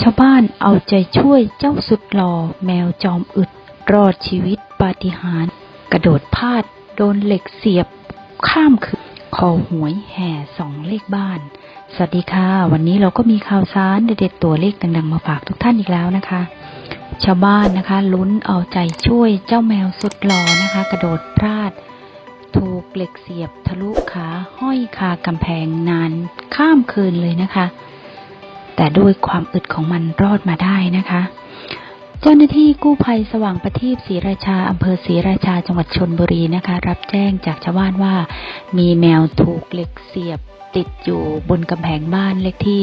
ชาวบ้านเอาใจช่วยเจ้าสุดหล่อแมวจอมอึด รอดชีวิตปาฏิหาริย์กระโดดพลาด โดนเหล็กเสียบ ข้ามคืนคอหวยแห่สองเลขบ้าน สวัสดีค่ะ วันนี้เราก็มีข่าวสารเด็ดๆตัวเลขดังๆมาฝากทุกท่านอีกแล้วนะคะ ชาวบ้านนะคะลุ้นเอาใจช่วยเจ้าแมวสุดหล่อนะคะ กระโดดพลาด ถูกเหล็กเสียบทะลุขาห้อยคากำแพงนาน ข้ามคืนเลยนะคะ แต่ด้วยความอึดของมันรอดมาได้นะคะ เจ้าหน้าที่กู้ภัยสว่างประทีปศรีราชาอำเภอศรีราชาจังหวัดชนบุรีนะคะ รับแจ้งจากชาวบ้านว่า มีแมวถูกเหล็กเสียบติดอยู่บนกำแพงบ้านเลขที่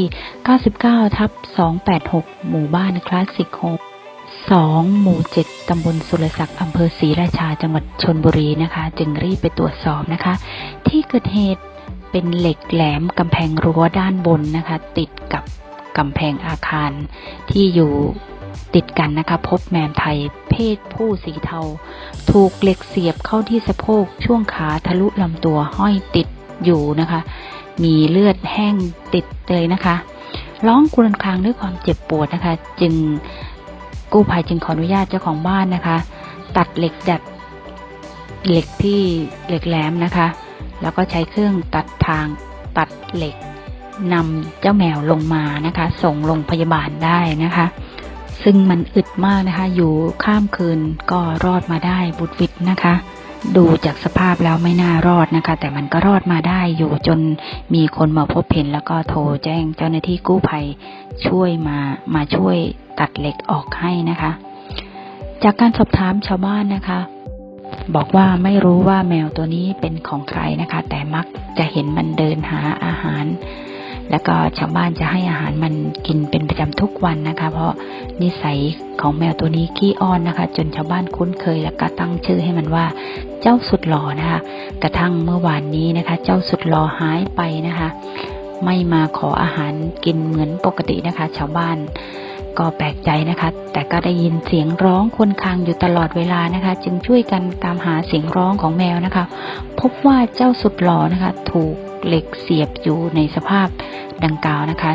99 ทับ 286 หมู่บ้านคลาสสิกโฮม2 หมู่ 7 ตำบลสุรศักดิ์อำเภอศรีราชา จังหวัดชนบุรีนะคะ จึงรีบไปตรวจสอบนะคะ ที่เกิดเหตุเป็นเหล็กแหลมกำแพงรั้วด้านบนนะคะ ติดกับ กำแพงอาคารที่อยู่ติดกันนะคะ พบแมวไทยเพศผู้สีเทา ถูกเหล็กเสียบเข้าที่สะโพกช่วงขาทะลุลำตัวห้อยติดอยู่นะคะ มีเลือดแห้งติดเลยนะคะ ร้องครวญครางด้วยความเจ็บปวดนะคะ จึงกู้ภัยจึงขออนุญาตเจ้าของบ้านนะคะ ตัดเหล็กดัดเหล็กที่เหล็กแหลมนะคะ แล้วก็ใช้เครื่องตัดทางตัดเหล็ก นำเจ้าแมวลงมานะคะ ส่งโรงพยาบาลได้นะคะ ซึ่งมันอึดมากนะคะ อยู่ข้ามคืนก็รอดมาได้บุดหวิดนะคะ ดูจากสภาพแล้วไม่น่ารอดนะคะ แต่มันก็รอดมาได้อยู่จนมีคนมาพบเห็นแล้วก็โทรแจ้งเจ้าหน้าที่กู้ภัยช่วยมามาช่วยตัดเหล็กออกให้นะคะ จากการสอบถามชาวบ้านนะคะบอกว่าไม่รู้ว่าแมวตัวนี้เป็นของใครนะคะ แต่มักจะเห็นมันเดินหาอาหาร แล้วก็ชาวบ้านจะให้อาหารมันกินเป็นประจำทุกวันนะคะ เพราะนิสัยของแมวตัวนี้ขี้อ้อนนะคะ จนชาวบ้านคุ้นเคยแล้วก็ตั้งชื่อให้มันว่าเจ้าสุดหล่อนะคะ กระทั่งเมื่อวานนี้นะคะ เจ้าสุดหล่อหายไปนะคะ ไม่มาขออาหารกินเหมือนปกตินะคะ ชาวบ้านก็แปลกใจนะคะ แต่ก็ได้ยินเสียงร้องครวรคางอยู่ตลอดเวลานะคะ จึงช่วยกันตามหาเสียงร้องของแมวนะคะ พบว่าเจ้าสุดหล่อนะคะ ถูก เหล็กเสียบอยู่ในสภาพดังกล่าวนะคะ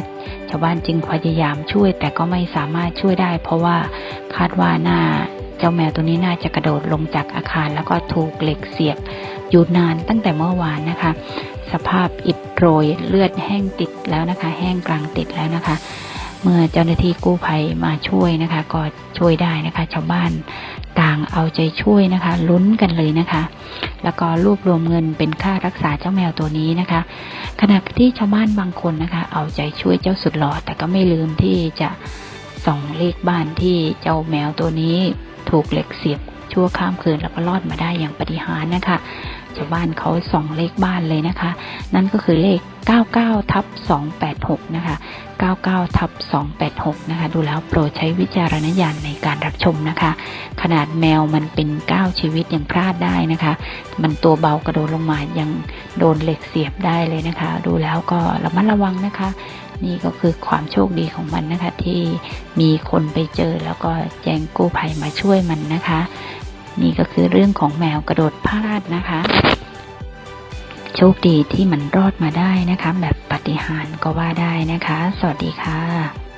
ชาวบ้านจึงพยายามช่วยแต่ก็ไม่สามารถช่วยได้ เพราะว่าคาดว่าน่าเจ้าแมวตัวนี้น่าจะกระโดดลงจากอาคาร แล้วก็ถูกเหล็กเสียบอยู่นานตั้งแต่เมื่อวานนะคะ สภาพอิดโรยเลือดแห้งติดแล้วนะคะ แห้งกลางติดแล้วนะคะ เมื่อเจ้าหน้าที่กู้ภัยมาช่วยนะคะ ก็ช่วยได้นะคะ ชาวบ้านต่างเอาใจช่วยนะคะ ลุ้นกันเลยนะคะ แล้วก็รวบรวมเงินเป็นค่ารักษาเจ้าแมวตัวนี้นะคะ ขณะที่ชาวบ้านบางคนนะคะ เอาใจช่วยเจ้าสุดหล่อแต่ก็ไม่ลืมที่จะส่องเลขบ้านที่เจ้าแมวตัวนี้ถูกเหล็กเสียบชั่วข้ามคืนแล้วก็รอดมาได้อย่างปาฏิหาริย์นะคะ ชาวบ้านเขาส่องเลขบ้านเลยนะคะ นั่นก็คือเลข 99ทับ286 นะคะ 99ทับ286 นะคะ ดูแล้วโปรดใช้วิจารณญาณในการรับชมนะคะ ขนาดแมวมันเป็น 9 ชีวิตยังพลาดได้นะคะ มันตัวเบากระโดดลงมายังโดนเหล็กเสียบได้เลยนะคะ ดูแล้วก็ระมัดระวังนะคะ นี่ก็คือความโชคดีของมันนะคะ ที่มีคนไปเจอแล้วก็แจ้งกู้ภัยมาช่วยมันนะคะ นี่ก็คือเรื่องของแมวกระโดดพลาดนะคะ โชคดีที่มันรอดมาได้นะคะ แบบปฏิหารก็ว่าได้นะคะ สวัสดีค่ะ